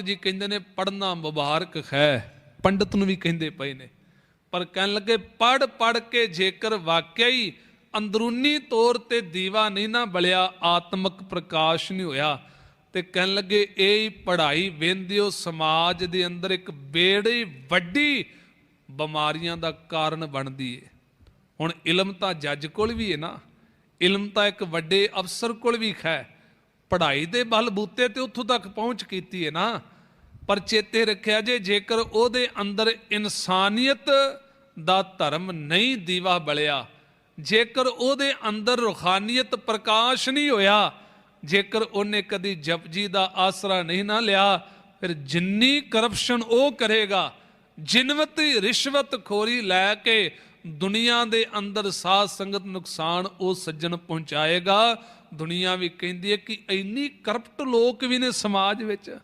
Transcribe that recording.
ਜੀ ਕਹਿੰਦੇ ਨੇ ਪੜਨਾ ਮੁਬਾਰਕ ਹੈ। ਪੰਡਤ ਨੂੰ ਵੀ ਕਹਿੰਦੇ ਪਏ ਨੇ। ਪਰ ਕਹਿਣ ਲੱਗੇ ਪੜ ਪੜ ਕੇ ਜੇਕਰ ਵਾਕਿਆ ਹੀ ਅੰਦਰੂਨੀ ਤੌਰ ਤੇ ਦੀਵਾ ਨਹੀਂ ਨਾ ਬਲਿਆ, ਆਤਮਿਕ ਪ੍ਰਕਾਸ਼ ਨਹੀਂ ਹੋਇਆ। ਤੇ ਕਹਿਣ ਲੱਗੇ, ਇਹ ਹੀ ਪੜ੍ਹਾਈ ਵੇਂਦਿਓ ਸਮਾਜ ਦੇ ਅੰਦਰ ਇੱਕ ਬੇੜੀ ਵੱਡੀ ਬਿਮਾਰੀਆਂ ਦਾ ਕਾਰਨ ਬਣਦੀ ਏ। ਹੁਣ ਇਲਮ ਤਾਂ ਜੱਜ ਕੋਲ ਵੀ ਹੈ ਨਾ। ਇਲਮ ਤਾਂ ਇੱਕ ਵੱਡੇ ਅਫਸਰ ਕੋਲ ਵੀ ਹੈ ਪੜ੍ਹਾਈ ਦੇ ਬਲਬੂਤੇ ਤੇ ਉੱਥੋਂ ਤੱਕ ਪਹੁੰਚ ਕੀਤੀ ਹੈ ਨਾ, ਪਰ ਚੇਤੇ ਰੱਖਿਆ ਜੇ ਜੇਕਰ ਉਹਦੇ ਅੰਦਰ ਇਨਸਾਨੀਅਤ ਦਾ ਧਰਮ ਨਹੀਂ ਦੀਵਾ ਬਲਿਆ, ਜੇਕਰ ਉਹਦੇ ਅੰਦਰ ਰੂਹਾਨੀਅਤ ਪ੍ਰਕਾਸ਼ ਨਹੀਂ ਹੋਇਆ, ਜੇਕਰ ਉਹਨੇ ਕਦੀ ਜਪਜੀ ਦਾ ਆਸਰਾ ਨਹੀਂ ਨਾ ਲਿਆ, ਫਿਰ ਜਿੰਨੀ ਕਰਪਸ਼ਨ ਉਹ ਕਰੇਗਾ, ਜਿਨਵਤੀ ਰਿਸ਼ਵਤ ਖੋਰੀ ਲੈ ਕੇ ਦੁਨੀਆ ਦੇ ਅੰਦਰ ਸਾਧ ਸੰਗਤ ਨੁਕਸਾਨ ਉਹ ਸੱਜਣ ਪਹੁੰਚਾਏਗਾ। ਦੁਨੀਆ ਵੀ ਕਹਿੰਦੀ ਹੈ ਕਿ ਇੰਨੀ ਕਰਪਟ ਲੋਕ ਵੀ ਨੇ ਸਮਾਜ ਵਿੱਚ।